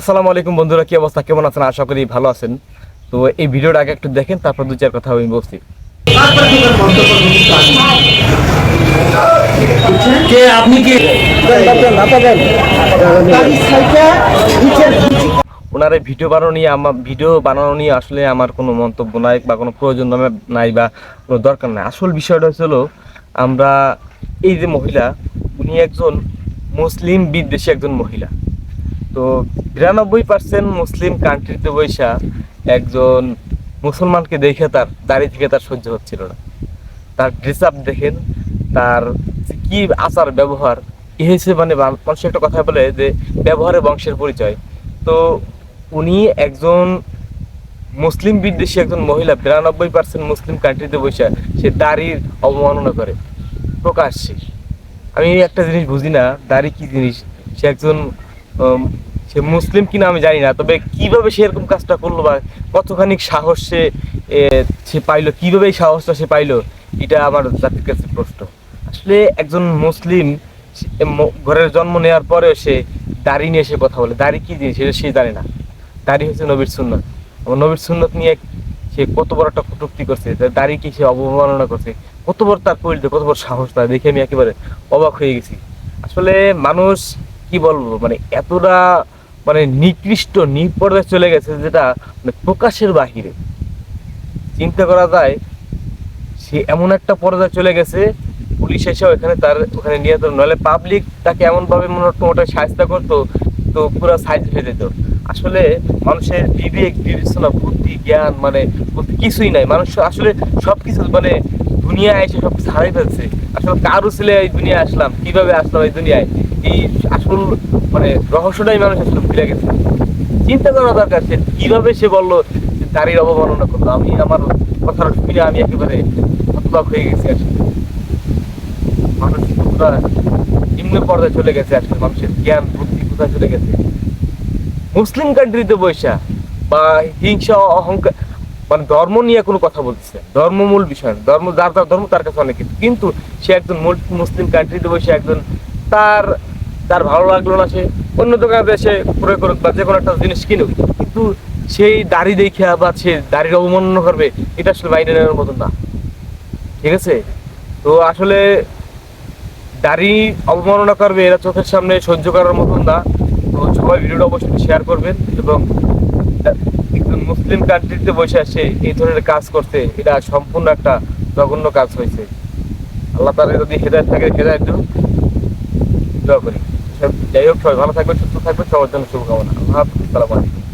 আসসালামু আলাইকুম বন্ধুরা কি অবস্থা? কেমন আছেন? আশা করি ভালো আছেন। তো এই ভিডিওটা আগে একটু দেখেন তারপর দু চার কথা আমি বলছি। কে আপনি কি? ওনার এই ভিডিও বানানো নিয়ে আমার ভিডিও বানানো নিয়ে আসলে আমার কোনো মন্তব্য নাই বা কোনো প্রয়োজন নাই বা কোনো দরকার নাই। আসল বিষয়টা হচ্ছিল আমরা এই যে মহিলা উনি একজন মুসলিম বিদ্বেষী একজন মহিলা। তো বিরানব্বই পার্সেন্ট মুসলিম কান্ট্রিতে বৈশা একজন মুসলমানকে দেখে তার দাঁড়িয়ে থেকে তার সহ্য হচ্ছিল না। তার ড্রেস আপ দেখেন, তার কি আচার ব্যবহার, এ হয়েছে মানে মানুষ একটা কথা বলে যে ব্যবহারে বংশের পরিচয়। তো উনি একজন মুসলিম বিদ্বেষী একজন মহিলা বিরানব্বই পার্সেন্ট মুসলিম কান্ট্রিতে বসে সে দাড়ির অবমাননা করে। প্রকাশ্যে। আমি একটা জিনিস বুঝি না দাড়ি কি জিনিস? সে একজন সে মুসলিম কিনা আমি জানি না, তবে কীভাবে সে এরকম কাজটা করল বা কতখানি সাহস সে সে পাইলো, কীভাবে এই সাহসটা সে পাইলো, এটা আমার জাতির কাছে প্রশ্ন। আসলে একজন মুসলিম ঘরের জন্ম নেওয়ার পরেও সে দাড়ি নিয়ে সে কথা বলে। দাড়ি কি জিনিস? সেটা সে জানে না। দাড়ি হচ্ছে নবীর সুন্নত। নবীর সুন্নত নিয়ে সে কত বড় একটা কটুক্তি করছে দাড়িকে সে অবমাননা করছে, কত বড় তার পরিচয় কত বড় সাহস তার, দেখে আমি একেবারে অবাক হয়ে গেছি। আসলে মানুষ কি বলব? মানে এতটা মানে নিকৃষ্ট নিপর্দায় চলে গেছে যেটা মানে প্রকাশের বাহিরে। চিন্তা করা যায়, সে এমন একটা পর্যায়ে চলে গেছে, পুলিশ এসে ওখানে তার, ওখানে নিয়ে নাহলে পাবলিক তাকে এমনভাবে মনে হতো ওটা সাহায্য করতো, তো পুরো সাইজ হয়ে যেত। আসলে মানুষের বিবেক, বিবেচনা, বুদ্ধি, জ্ঞান মানে বলতে কিছুই নাই। মানুষ আসলে সবকিছু মানে দুনিয়ায় এসে সব কিছু হারাই ফেলছে। আসলে কারও ছেলে এই দুনিয়ায় আসলাম, কীভাবে আসলাম এই দুনিয়ায়? আসল মানে রহস্যটাই মানুষ আসলে ভুলে গেছে। চিন্তা করা দরকার সে সে বলল অবমাননা করল। আমি আমার কথাটা শুনে আমি একেবারে হতবাক হয়ে গেছি আসলে মানুষ পুরা নিম্ন চলে গেছে আসলে মানুষের জ্ঞান, বুদ্ধি কোথায় চলে গেছে। মুসলিম কান্ট্রিতে বৈশা বা হিংসা, অহংকার মানে ধর্ম নিয়ে কোনো কথা বলতেছে ধর্ম মূল বিষয় ধর্ম, যার ধর্ম তার কাছে অনেক কিন্তু সে একজন মুসলিম কান্ট্রিতে বসে একজন তার তার ভালো লাগল না সে। অন্য দোকানে এসে ক্রয় করুক বা যে কোনো একটা জিনিস কিনুক। কিন্তু সেই দাড়ি দেখা বা সে দাড়ির অবমাননা করবে, এটা আসলে বাইরে নেওয়ার মতন না। ঠিক আছে? তো আসলে দাড়ি অবমাননা করবে এরা চোখের সামনে সহ্য করার মতন না। তো সবাই ভিডিওটা অবশ্যই শেয়ার করবেন এবং একজন মুসলিম কান্ট্রিতে বসে আসে এই ধরনের কাজ করতে এটা সম্পূর্ণ একটা জঘন্য কাজ হয়েছে। আল্লাহ তারা যদি হেদায়ত থাকে, হেদায়ত দোয়া করি। যাই হোক সবাই ভালো থাকবে সুস্থ থাকবে সবার জন্য শুভকামনা। আল্লাহ হাফিজ, আসসালামু আলাইকুম।